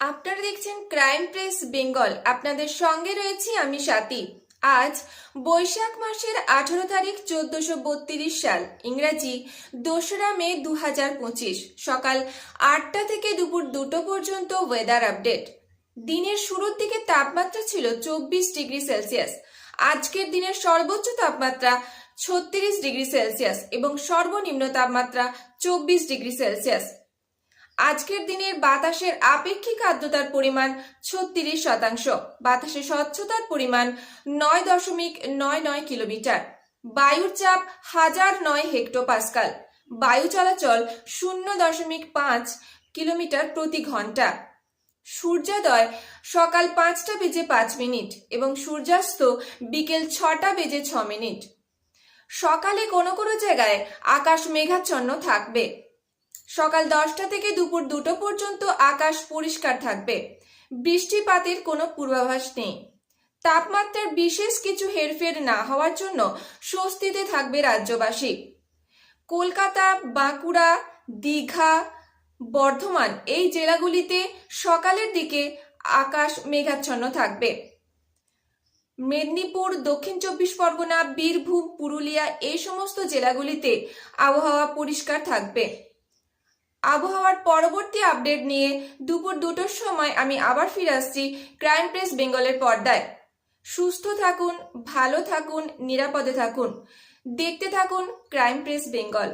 আপনারা দেখছেন crime press Bengal. আপনাদের সঙ্গে রয়েছি আমি স্বাতী। আজ বৈশাখ মাসের আঠারো তারিখ চোদ্দশো বত্রিশ সাল। ইংরাজি দোসরা মে দু হাজার পঁচিশ। সকাল আটটা থেকে দুপুর দুটো পর্যন্ত ওয়েদার আপডেট দিনের শুরুর দিকে তাপমাত্রা ছিল চব্বিশ ডিগ্রি সেলসিয়াস। আজকের দিনের সর্বোচ্চ তাপমাত্রা ছত্রিশ ডিগ্রি সেলসিয়াস এবং সর্বনিম্ন তাপমাত্রা চব্বিশ ডিগ্রি সেলসিয়াস। আজকের দিনের বাতাসের আপেক্ষিক আর্দ্রতার পরিমাণ ছত্রিশ শতাংশ। বাতাসের স্বচ্ছতার পরিমাণ নয় দশমিক নয় নয় কিলোমিটার। বায়ুর চাপ হাজার নয় হেক্টোপাস্কাল। বায়ু চলাচল শূন্য দশমিক পাঁচ কিলোমিটার প্রতি ঘণ্টা। সূর্যোদয় সকাল পাঁচটা বেজে পাঁচ মিনিট এবং সূর্যাস্ত বিকেল ছটা বেজে ছ মিনিট। সকালে কোনো কোনো জায়গায় আকাশ মেঘাচ্ছন্ন থাকবে। সকাল দশটা থেকে দুপুর দুটো পর্যন্ত আকাশ পরিষ্কার থাকবে। বৃষ্টিপাতের কোনো পূর্বাভাস নেই। তাপমাত্রার বিশেষ কিছু হেরফের না হওয়ার জন্য স্বস্তিতে থাকবে রাজ্যবাসী। কলকাতা, বাঁকুড়া, দীঘা, বর্ধমান এই জেলাগুলিতে সকালের দিকে আকাশ মেঘাচ্ছন্ন থাকবে। মেদিনীপুর, দক্ষিণ চব্বিশ পরগনা, বীরভূম, পুরুলিয়া এই সমস্ত জেলাগুলিতে আবহাওয়া পরিষ্কার থাকবে। আবহাওয়ার পরবর্তী আপডেট নিয়ে দুপুর দুটোর সময় আমি আবার ফিরে আসছি ক্রাইম প্রেস বেঙ্গলের পর্দায়। সুস্থ থাকুন, ভালো থাকুন, নিরাপদে থাকুন। দেখতে থাকুন ক্রাইম প্রেস বেঙ্গল।